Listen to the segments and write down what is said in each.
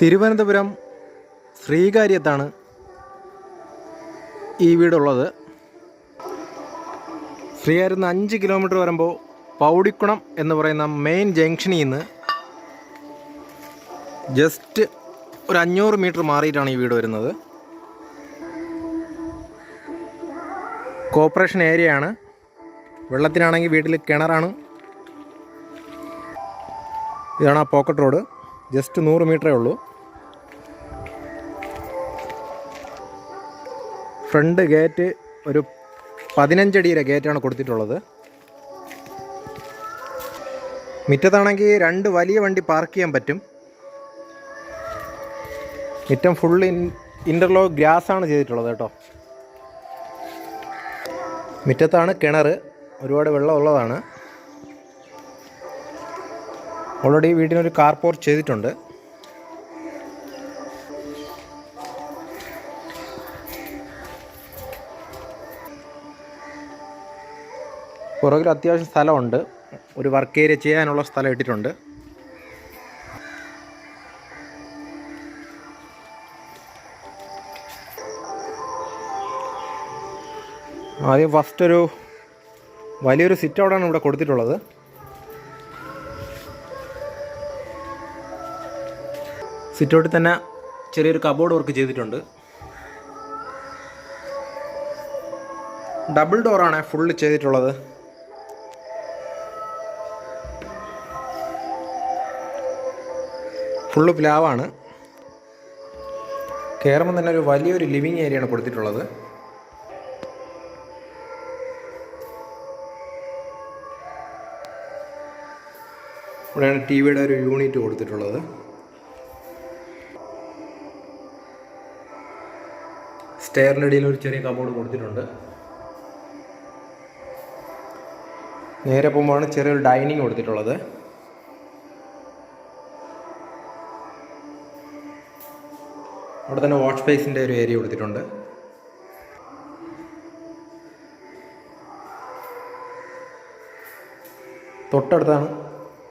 തിരുവനന്തപുരം ശ്രീകാര്യത്താണ് ഈ വീടുള്ളത്. ശ്രീകാര്യത്ത് നിന്ന് അഞ്ച് കിലോമീറ്റർ വരുമ്പോൾ പൗടിക്കുണം എന്ന് പറയുന്ന മെയിൻ ജംഗ്ഷനിൽ നിന്ന് ജസ്റ്റ് ഒരു അഞ്ഞൂറ് മീറ്റർ മാറിയിട്ടാണ് ഈ വീട് വരുന്നത്. കോർപ്പറേഷൻ ഏരിയയാണ് വെള്ളത്തിനാണെങ്കിൽ വീട്ടിൽ കിണറാണ്. ഇതാണ് ആ പോക്കറ്റ് റോഡ് ജസ്റ്റ് നൂറ് മീറ്ററേ ഉള്ളൂ. ഫ്രണ്ട് ഗേറ്റ് ഒരു പതിനഞ്ചടിയിലെ ഗേറ്റാണ് കൊടുത്തിട്ടുള്ളത്. മുറ്റത്താണെങ്കിൽ രണ്ട് വലിയ വണ്ടി പാർക്ക് ചെയ്യാൻ പറ്റും. മുറ്റം ഫുൾ ഇൻ ഇന്റർലോക്ക് ഗ്രാസ് ആണ് ചെയ്തിട്ടുള്ളത് കേട്ടോ. മുറ്റത്താണ് കിണർ ഒരുപാട് വെള്ളം ഉള്ളതാണ്. ഓൾറെഡി വീടിനൊരു കാർ പോർച്ച് ചെയ്തിട്ടുണ്ട്. പുറകിൽ അത്യാവശ്യം സ്ഥലമുണ്ട്. ഒരു വർക്ക് ഏരിയ ചെയ്യാനുള്ള സ്ഥലം ഇട്ടിട്ടുണ്ട്. ആദ്യം ഫസ്റ്റ് ഒരു വലിയൊരു സിറ്റ് ഔട്ടാണ് ഇവിടെ കൊടുത്തിട്ടുള്ളത്. സിറ്റ് ഔട്ടിൽ തന്നെ ചെറിയൊരു കബോർഡ് വർക്ക് ചെയ്തിട്ടുണ്ട്. ഡബിൾ ഡോറാണ് ഫുള്ള് ചെയ്തിട്ടുള്ളത്. ഫുള്ള് പ്ലാവാണ്. കയറുമ്പോൾ തന്നെ ഒരു വലിയൊരു ലിവിങ് ഏരിയയാണ് കൊടുത്തിട്ടുള്ളത്. ഇവിടെയാണ് ടി വിയുടെ ഒരു യൂണിറ്റ് കൊടുത്തിട്ടുള്ളത്. സ്റ്റെയറിന്റെ ഇടയിൽ ഒരു ചെറിയ കബോർഡ് കൊടുത്തിട്ടുണ്ട്. നേരെ പോകുമ്പോഴാണ് ചെറിയൊരു ഡൈനിങ് കൊടുത്തിട്ടുള്ളത്. അവിടെ തന്നെ വാഷ് സ്പേസിന്റെ ഒരു ഏരിയ കൊടുത്തിട്ടുണ്ട്. തൊട്ടടുത്താണ്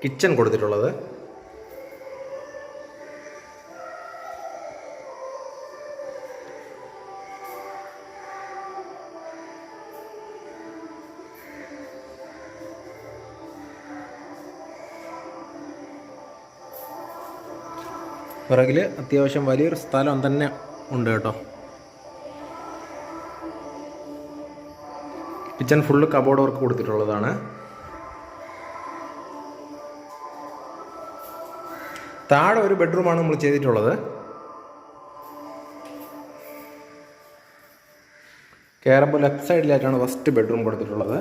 കിച്ചൺ കൊടുത്തിട്ടുള്ളത്. പിറകിൽ അത്യാവശ്യം വലിയൊരു സ്ഥലം തന്നെ ഉണ്ട് കേട്ടോ. കിച്ചൺ ഫുള്ള് കബോർഡ് വർക്ക് കൊടുത്തിട്ടുള്ളതാണ്. താഴെ ഒരു ബെഡ്റൂമാണ് നമ്മൾ ചെയ്തിട്ടുള്ളത്. കയറുമ്പോൾ ലെഫ്റ്റ് സൈഡിലായിട്ടാണ് ഫസ്റ്റ് ബെഡ്റൂം കൊടുത്തിട്ടുള്ളത്.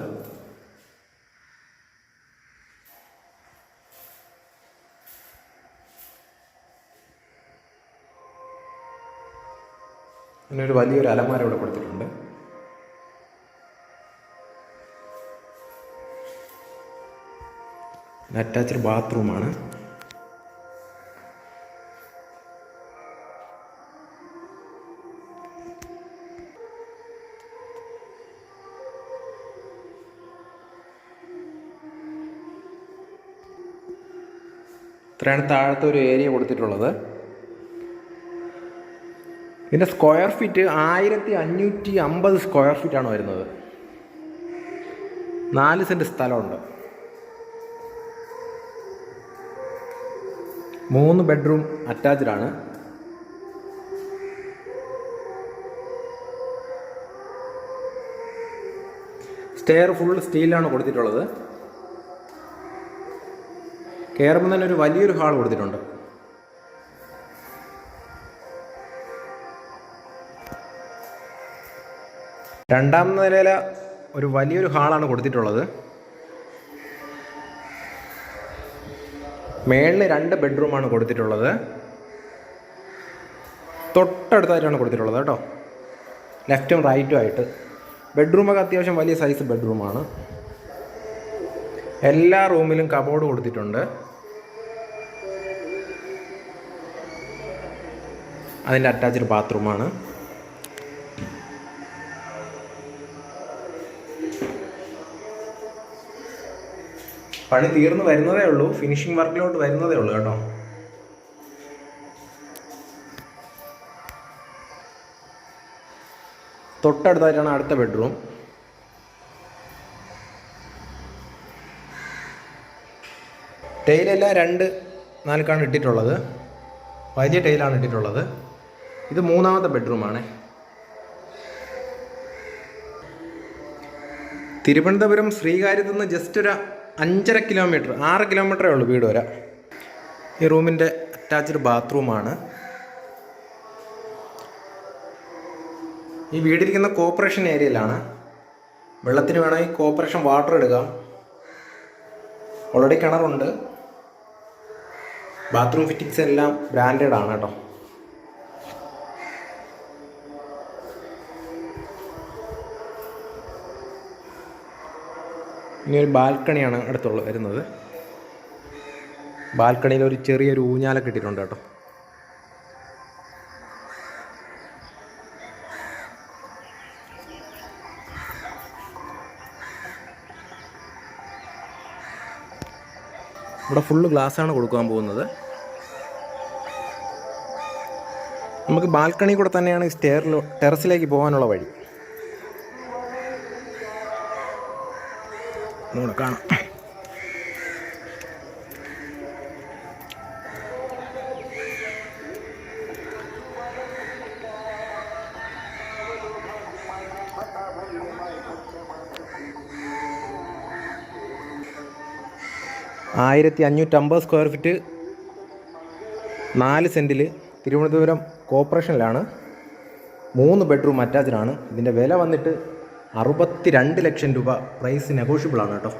പിന്നെ ഒരു വലിയൊരു അലമാര ഇവിടെ കൊടുത്തിട്ടുണ്ട്. അറ്റാച്ച്ഡ് ബാത്റൂമാണ് ഇത്രയാണ് താഴത്തെ ഒരു ഏരിയ കൊടുത്തിട്ടുള്ളത്. ഇതിന്റെ സ്ക്വയർ ഫീറ്റ് ആയിരത്തി അഞ്ഞൂറ്റി അമ്പത് സ്ക്വയർ ഫീറ്റാണ് വരുന്നത്. നാല് സെന്റ് സ്ഥലമുണ്ട്. മൂന്ന് ബെഡ്റൂം അറ്റാച്ച്ഡ് ആണ്. സ്റ്റെയർ ഫുൾ സ്റ്റീലാണ് കൊടുത്തിട്ടുള്ളത്. കയറുമ്പോൾ തന്നെ ഒരു വലിയൊരു ഹാൾ കൊടുത്തിട്ടുണ്ട്. രണ്ടാം നിലയിലെ ഒരു വലിയൊരു ഹാളാണ് കൊടുത്തിട്ടുള്ളത്. മേളിൽ രണ്ട് ബെഡ്റൂമാണ് കൊടുത്തിട്ടുള്ളത്. തൊട്ടടുത്തായിട്ടാണ് കൊടുത്തിട്ടുള്ളത് കേട്ടോ. ലെഫ്റ്റും റൈറ്റും ആയിട്ട്. ബെഡ്റൂമൊക്കെ അത്യാവശ്യം വലിയ സൈസ് ബെഡ്റൂമാണ് എല്ലാ റൂമിലും കബോർഡ് കൊടുത്തിട്ടുണ്ട്. അതിന്റെ അറ്റാച്ച്ഡ് ബാത്റൂമാണ് പണി തീർന്നു വരുന്നതേ ഉള്ളൂ. ഫിനിഷിംഗ് വർക്കിലോട്ട് വരുന്നതേ ഉള്ളൂ കേട്ടോ. തൊട്ടടുത്തായിട്ടാണ് അടുത്ത ബെഡ്റൂം ടൈലെല്ലാം രണ്ട് നാൽക്കാണ് ഇട്ടിട്ടുള്ളത്. വലിയ ടൈലാണ് ഇട്ടിട്ടുള്ളത്. ഇത് മൂന്നാമത്തെ ബെഡ്റൂമാണ് തിരുവനന്തപുരം ശ്രീകാര്യത്തുനിന്ന് ജസ്റ്റ് ഒരു അഞ്ചര കിലോമീറ്റർ ആറ് കിലോമീറ്ററേ ഉള്ളൂ വീട് വരെ ഈ റൂമിന്റെ അറ്റാച്ച്ഡ് ബാത്റൂമാണ്. ഈ വീടിരിക്കുന്ന കോപ്പറേഷൻ ഏരിയയിലാണ്. വെള്ളത്തിന് വേണമെങ്കിൽ കോപ്പറേഷൻ വാട്ടർ എടുക്കാം. ഓൾറെഡി കിണറുണ്ട്. ബാത്റൂം ഫിറ്റിങ്സ് എല്ലാം ബ്രാൻഡഡ് ആണ് കേട്ടോ. ഇനി ഒരു ബാൽക്കണിയാണ് അടുത്തുള്ള വരുന്നത്. ബാൽക്കണിയിൽ ഒരു ചെറിയൊരു ഊഞ്ഞാലൊക്കെ ഇട്ടിട്ടുണ്ട് കേട്ടോ. ഇവിടെ ഫുള്ള് ഗ്ലാസ്സാണ് കൊടുക്കാൻ പോകുന്നത്. നമുക്ക് ബാൽക്കണി കൂടെ തന്നെയാണ് സ്റ്റെയറിൽ ടെറസിലേക്ക് പോകാനുള്ള വഴി. ഒന്നുകൂടെ കാണാം. ആയിരത്തി അഞ്ഞൂറ്റമ്പത് സ്ക്വയർ ഫീറ്റ് നാല് സെന്റിൽ തിരുവനന്തപുരം കോർപ്പറേഷനിലാണ്. മൂന്ന് ബെഡ്റൂം അറ്റാച്ച്ഡാണ് ഇതിന്റെ വില വന്നിട്ട് അറുപത്തി രണ്ട് ലക്ഷം രൂപ പ്രൈസ് നെഗോഷ്യബിൾ ആണ് കേട്ടോ.